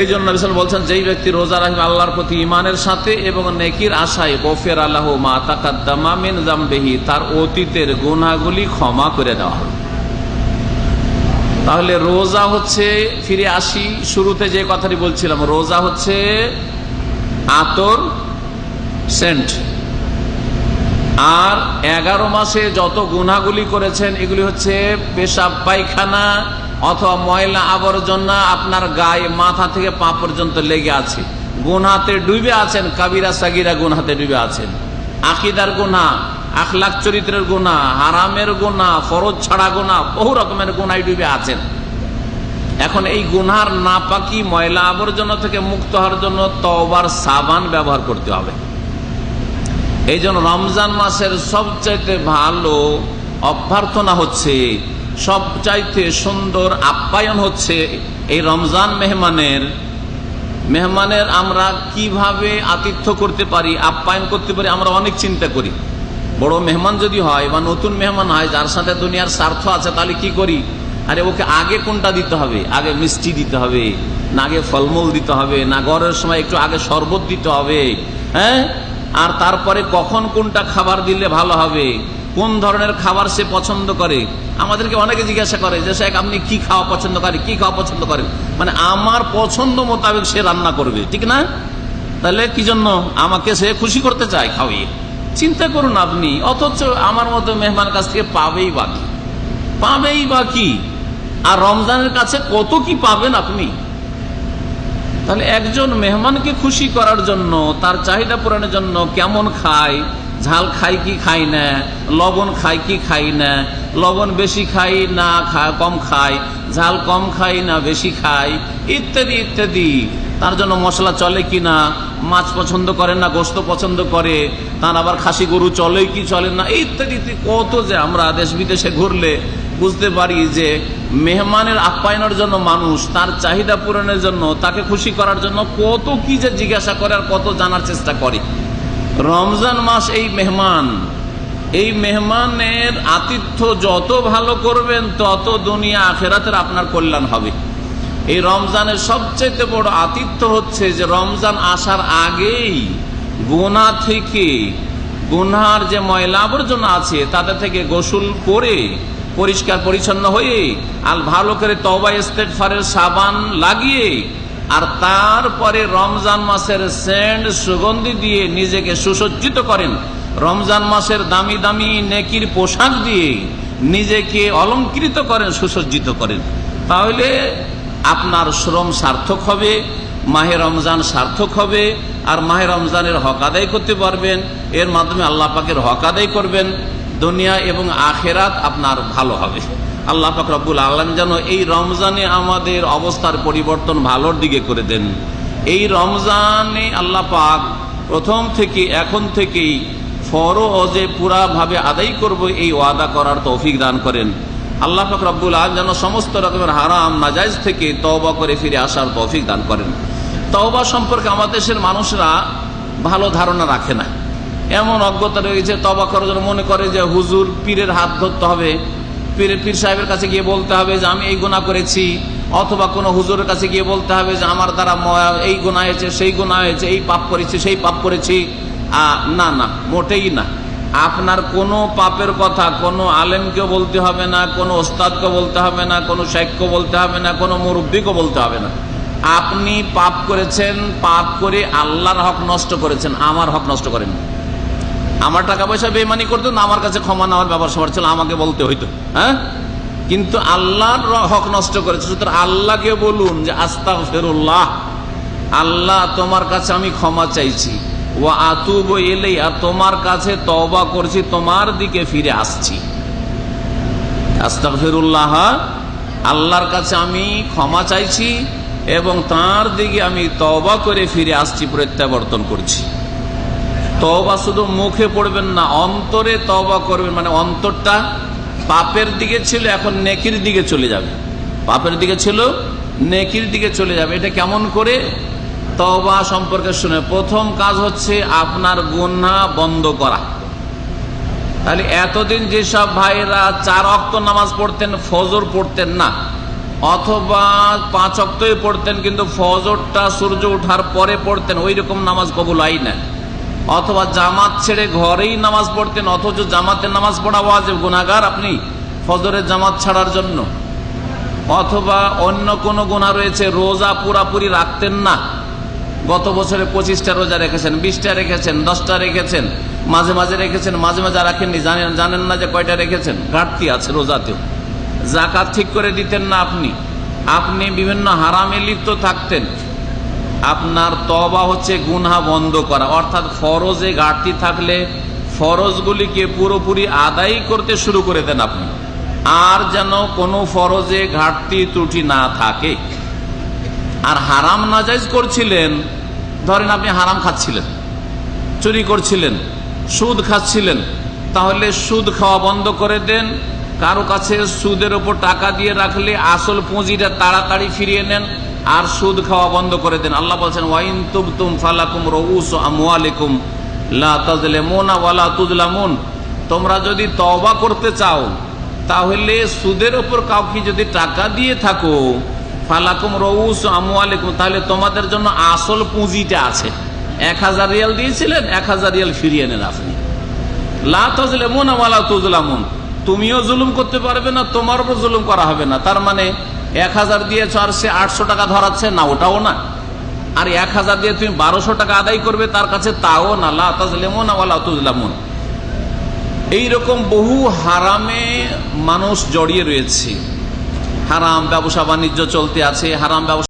এই জন্য বিশাল বলছেন, যেই ব্যক্তি রোজা রাখবে আল্লাহর প্রতি ইমানের সাথে এবং নেকির আশায়, গফের আল্লাহ মা তাকাদ্দামা মিন তার অতীতের গুনাহগুলি ক্ষমা করে দেওয়া হবে। তাহলে রোজা হচ্ছে, ফিরে আসি, শুরুতে যে কথাটি বলছিলাম, রোজা হচ্ছে আতর সেন্ট। আর এগারো মাসে যত গুনাগুলি করেছেন, এগুলি হচ্ছে পেশাব পায়খানা অথবা ময়লা আবর্জনা আপনার গায়ে মাথা থেকে পা পর্যন্ত লেগে আছে। গুনহাতে ডুবে আছেন, কাবিরা সাগিরা গুনহাতে ডুবে আছেন। আকিদার গুনা আখলাক চরিত্রের গুণা হারামের গুণা ফরজ ছাড়া গুণা বহু রকমের গুণায় ডুবে আছেন। এখন এই গুনহার নাপাকি ময়লা আবর্জনা থেকে মুক্ত হওয়ার জন্য তবার সাবান ব্যবহার করতে হবে। এই জন্য রমজান মাসের সবচাইতে ভালো অভ্যর্থনা হচ্ছে সবচাইতে সুন্দর আপ্যায়ন হচ্ছে এই রমজান মেহমানের মেহমানের আমরা কীভাবে আতিথ্য করতে পারি, আপ্যায়ন করতে পারি, আমরা অনেক চিন্তা করি। বড় মেহমান যদি হয় বা নতুন মেহমান হয়, যার সাথে দুনিয়ার স্বার্থ আছে, তাহলে কি করি? আরে ওকে আগে কোনটা দিতে হবে? আগে মিষ্টি দিতে হবে, না আগে ফলমূল দিতে হবে, না গড়ের সময় একটু আগে শরবত দিতে হবে হ্যাঁ? আর তারপরে কখন কোনটা খাবার দিলে ভালো হবে? কোন ধরনের খাবার সে পছন্দ করে? আমাদেরকে অনেকে জিজ্ঞাসা করে যে, শেখ, আপনি কি খাওয়া পছন্দ করেন? কি খাওয়া পছন্দ করেন? মানে আমার পছন্দ মোতাবেক সে রান্না করবে, ঠিক না? তাহলে কি জন্য? আমাকে সে খুশি করতে চায় খাওয়িয়ে চিন্তা করুন আপনি, অথচ আমার মতো মেহমান কাছ থেকে পাবেই বাকি পাবেই বাকি আর রমজানের কাছে কত কি পাবেন আপনি? তাহলে একজন মেহমানকে খুশি করার জন্য, তার চাহিদা পূরণের জন্য কেমন খায়? ঝাল খাই কি খাই না, লবণ খাই কি খাই না, লবণ বেশি খাই না কম খাই, ঝাল কম খাই না বেশি খাই, ইত্যাদি ইত্যাদি। তার জন্য মশলা চলে কি না, মাছ পছন্দ করে না, গোস্ত পছন্দ করে, তার আবার খাসি গরু চলে কি চলে না ইত্যাদি। কত যে আমরা দেশ বিদেশে ঘুরলে বুঝতে পারি যে মেহমানের আপ্যায়নের জন্য মানুষ, তার চাহিদা পূরণের জন্য, তাকে খুশি করার জন্য কত কি যে জিজ্ঞাসা করে আর কত জানার চেষ্টা করে। রমজান মাস এই মেহমান। এই মেহমানের আতিথ্য যত ভালো করবেন, তত দুনিয়া আখেরাতের আপনার কল্যাণ হবে। এই রমজানের সবচেয়ে বড় আতিথ্য হচ্ছে যে রমজান আসার আগেই গোনা থেকে গুনহার যে ময়লা আবর্জনা আছে তাদের থেকে গোসল করে পরিষ্কার পরিচ্ছন্ন হয়ে আর ভালো করে তবা ইস্তেকফারের সাবান লাগিয়ে আর তারপরে রমজান মাসের সেন্ট সুগন্ধি দিয়ে নিজেকে সুসজ্জিত করেন। রমজান মাসের দামি দামি নেকির পোশাক দিয়ে নিজেকে অলঙ্কৃত করেন, সুসজ্জিত করেন। তাহলে আপনার শ্রম সার্থক হবে, মাহে রমজান সার্থক হবে, আর মাহে রমজানের হক আদায় করতে পারবেন। এর মাধ্যমে আল্লাহ পাকের হক আদায় করবেন। দুনিয়া এবং আখেরাত আপনার ভালো হবে। আল্লাহ রব্বুল আলম যেন এই রমজানে আমাদের অবস্থার পরিবর্তন ভালোর দিকে করে দেন। এই রমজানে আল্লাহ পাক প্রথম থেকে এখন থেকেই ফরজে পুরাভাবে আদায় করব এই ওয়াদা করার তৌফিক দান করেন। আল্লাহ পাক আলম যেন সমস্ত রকমের হারাম নাজাইজ থেকে তওবা করে ফিরে আসার তৌফিক দান করেন। তওবা সম্পর্কে আমাদের দেশের মানুষরা ভালো ধারণা রাখে না। এমন অজ্ঞতা রয়েছে, তবা করার জন্য মনে করে যে হুজুর পীরের হাত ধরতে হবে। পীরের পীর সাহেবের কাছে গিয়ে বলতে হবে যে, আমি এই গুণা করেছি। অথবা কোনো হুজুরের কাছে গিয়ে বলতে হবে যে, আমার দ্বারা এই গুণা হয়েছে, সেই গুণা হয়েছে, এই পাপ করেছি, সেই পাপ করেছি। না না, মোটেই না। আপনার কোনো পাপের কথা কোনো আলেমকেও বলতে হবে না, কোনো ওস্তাদকে বলতে হবে না, কোনো শেখকে বলতে হবে না, কোনো মুরব্বীকে বলতে হবে না। আপনি পাপ করেছেন, পাপ করে আল্লাহর হক নষ্ট করেছেন, আমার হক নষ্ট করেন আমার টাকা পয়সা বেমানি করতো না, আমার কাছে ক্ষমা নেওয়ার ব্যাপার সবার ছিল, আমাকে বলতে হইতো হ্যাঁ? কিন্তু আল্লাহর হক নষ্ট করেছে, সুতরাং আল্লাহকে বলুন যে আস্তা ফেরুল্লাহ আল্লাহ তোমার কাছে আমি ক্ষমা চাইছি ও আতুব এলেই আর তোমার কাছে তবা করছি, তোমার দিকে ফিরে আসছি। আস্তা ফেরুল্লাহ আল্লাহর কাছে আমি ক্ষমা চাইছি এবং তার দিকে আমি তবা করে ফিরে আসছি, প্রত্যাবর্তন করছি। তবা শুধু মুখে পড়বেন না, অন্তরে তবা করবেন। মানে অন্তরটা পাপের দিকে ছিল, এখন নেকির দিকে চলে যাবে। পাপের দিকে ছিল, নেকির দিকে চলে যাবে। এটা কেমন করে? তবা সম্পর্কে শুনে। প্রথম কাজ হচ্ছে আপনার গুন্না বন্ধ করা। তাহলে এতদিন যেসব ভাইরা চার অক্ত নামাজ পড়তেন, ফজর পড়তেন না, অথবা পাঁচ অক্তই পড়তেন, কিন্তু ফজরটা সূর্য ওঠার পরে পড়তেন ওই রকম নামাজ কবুল হয় না অথবা জামাত ছেড়ে ঘরেই নামাজ পড়তেন, অথচ জামাতের নামাজ পড়া ওয়াজিব গুনাগার আপনি ফজরের জামাত ছাড়ার জন্য। অথবা অন্য কোনো গুণা রয়েছে, রোজা পুরাপুরি রাখতেন না। গত বছরে পঁচিশটা রোজা রেখেছেন, বিশটা রেখেছেন, দশটা রেখেছেন, মাঝে মাঝে রেখেছেন, মাঝে মাঝে রাখেননি। জানেন জানেন না যে কয়টা রেখেছেন? ঘাটতি আছে রোজাতেও। জাকাত ঠিক করে দিতেন না আপনি। আপনি বিভিন্ন হারামে লিপ্ত থাকতেন। আপনার তবা হচ্ছে গুনহা বন্ধ করা। অর্থাৎ ফরজে ঘাটতি থাকলে ফরজগুলিকে পুরোপুরি আদায় করতে শুরু করে দেন আপনি। আর যেন কোনো ফরজে ঘাটতি ত্রুটি না থাকে। আর হারাম নাজাইজ করছিলেন, ধরেন আপনি হারাম খাচ্ছিলেন, চুরি করছিলেন, সুদ খাচ্ছিলেন, তাহলে সুদ খাওয়া বন্ধ করে দেন। কারও কাছে সুদের ওপর টাকা দিয়ে রাখলে আসল পুঁজিটা তাড়াতাড়ি ফিরিয়ে নেন। আর সুদ খাওয়া বন্ধ করে দেন। আল্লাহ বলছেন, ওয়াইন তুবতুম ফালাকুম রউস আমওয়ালিকুম, লা তোমরা যদি তওবা করতে চাও, তাহলে সুদের ওপর কাউকে যদি টাকা দিয়ে থাকো, ফালাকুম রউস আমওয়ালিকুম, তাহলে তোমাদের জন্য আসল পুঁজিটা আছে। এক হাজার রিয়াল দিয়েছিলেন, এক হাজার রিয়াল ফিরিয়ে নেন আপনি। লা তাজলিমুনা ওয়ালা তুজলামুন তুমিও জুলুম করতে পারবে না তোমার উপর জুলুম করা হবে না। তার মানে এক হাজার দিয়েছ আর সে আটশো টাকা ধরাচ্ছে, না, ওটাও না। আর এক হাজার দিয়ে তুমি বারোশো টাকা আদায় করবে, তার কাছে তাও না। লামন ওয়ালা এইরকম বহু হারামে মানুষ জড়িয়ে রয়েছে। হারাম ব্যবসা বাণিজ্য চলতে আছে, হারাম ব্যবসা